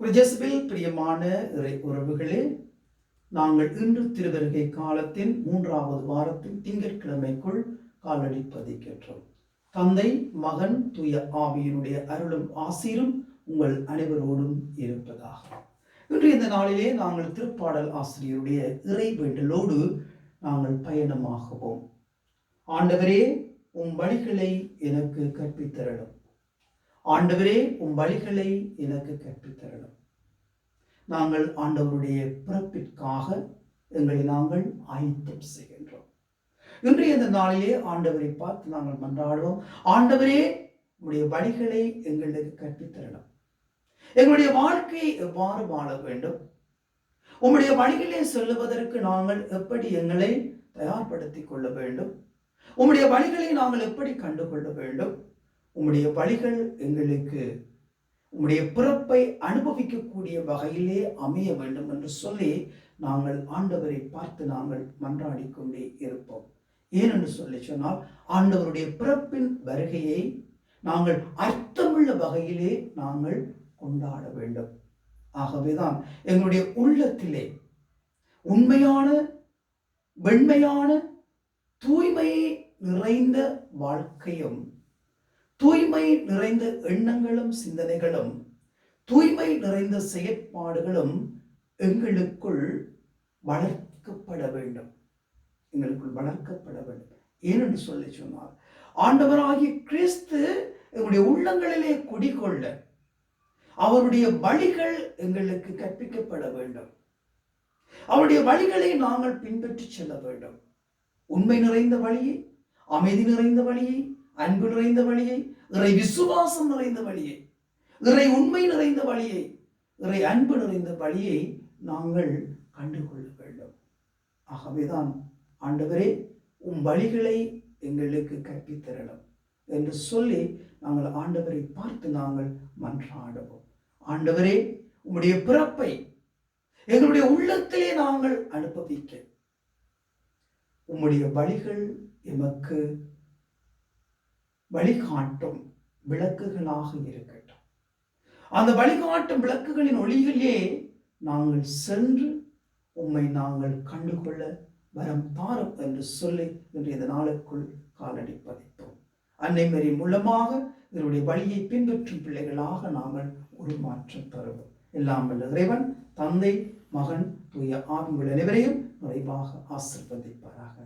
ஜெசபில் பிரியமான இறை உறவுகளே நாங்கள் இன்று திருவருகை காலத்தின் மூன்றாவது வாரத்தின் திங்கட்கிழமைக்குள் காலடி பதிக்கின்றோம். தந்தை மகன் துய ஆவியினுடைய அருளும் ஆசீரும் உங்கள் அனைவரோடும் இருப்பதாக. இன்று இந்த நாளிலே நாங்கள் திருப்பாடல் ஆசிரியருடைய இறை வேண்டலோடு நாங்கள் பயணமாகவோம். ஆண்டவரே உம் வழிகளை எனக்கு கற்பித்தரணும் ஆண்டவரே உம் வழிகளை எனக்கு கற்பித்தரணும் நாங்கள் ஆண்டவருடைய பிறப்பிற்காக எங்களை நாங்கள் ஆயத்தம் செய்கின்றோம். இன்றைய இந்த நாளிலே ஆண்டவரை பார்த்து நாங்கள் மன்றாடுவோம். ஆண்டவரே உடைய வழிகளை எங்களுக்கு கற்பித்தரணும் எங்களுடைய வாழ்க்கையை எவ்வாறு வாழ வேண்டும்? உம்முடைய வழிகளை சொல்லுவதற்கு நாங்கள் எப்படி எங்களை தயார்படுத்திக் கொள்ள வேண்டும்? உம்முடைய வழிகளை நாங்கள் எப்படி கண்டுகொள்ள வேண்டும்? உம்முடைய வழிகள் எங்களுக்கு உம்முடைய பிறப்பை அனுபவிக்கக்கூடிய வகையிலே அமைய வேண்டும் என்று சொல்லி நாங்கள் ஆண்டவரை பார்த்து நாங்கள் மன்றாடி கொண்டே இருப்போம். ஏனென்று சொல்லி சொன்னால் ஆண்டவருடைய பிறப்பின் வருகையை நாங்கள் அர்த்தமுள்ள வகையிலே நாங்கள் கொண்டாட வேண்டும். ஆகவேதான் எங்களுடைய உள்ளத்திலே உண்மையான வெண்மையான தூய்மையை நிறைந்த வாழ்க்கையும் தூய்மை நிறைந்த எண்ணங்களும் சிந்தனைகளும் தூய்மை நிறைந்த செயற்பாடுகளும் எங்களுக்குள் வளர்க்கப்பட வேண்டும். எங்களுக்குள் வளர்க்கப்பட வேண்டும். ஏனென்று சொல்லி சொன்னார் ஆண்டவராகிய கிறிஸ்து எங்களுடைய உள்ளங்களிலே குடிகொள்ள அவருடைய வழிகள் எங்களுக்கு கற்பிக்கப்பட வேண்டும். அவருடைய வழிகளை நாங்கள் பின்பற்றி செல்ல வேண்டும். உண்மை நிறைந்த வழியை அமைதி நிறைந்த வழியை அன்பு நிறைந்த வழியை இறை விசுவாசம் நிறைந்த வழியை இறை உண்மை நிறைந்த வழியை இறை அன்பு நிறைந்த வழியை நாங்கள் கண்டுகொள்ள வேண்டும். ஆகவேதான் ஆண்டவரே உம் வழிகளை எங்களுக்கு கற்பித்தரணும் என்று சொல்லி நாங்கள் ஆண்டவரை பார்த்து நாங்கள் மன்றாடுவோம். ஆண்டவரே உம்முடைய பிறப்பை எங்களுடைய உள்ளத்திலே நாங்கள் அனுபவிக்க. உம்முடைய வழிகள் எமக்கு வழிகாட்டும் விளக்குகளாக இருக்கட்டும். அந்த வழிகாட்டும் விளக்குகளின் ஒளியிலே நாங்கள் சென்று உம்மை நாங்கள் கண்டுகொள்ள வரம் தாரும் என்று சொல்லி இன்று இந்த நாளுக்குள் காலடி பதித்தோம். அன்னைமரி மூலமாக இதனுடைய வழியை பின்பற்றும் பிள்ளைகளாக நாங்கள் உருமாற்றம் தருவோம். எல்லாம் வல்ல இறைவன் தந்தை மகன் தூய ஆண்கள் அனைவரையும் நிறைவாக ஆசிர்வதிப்பாராக.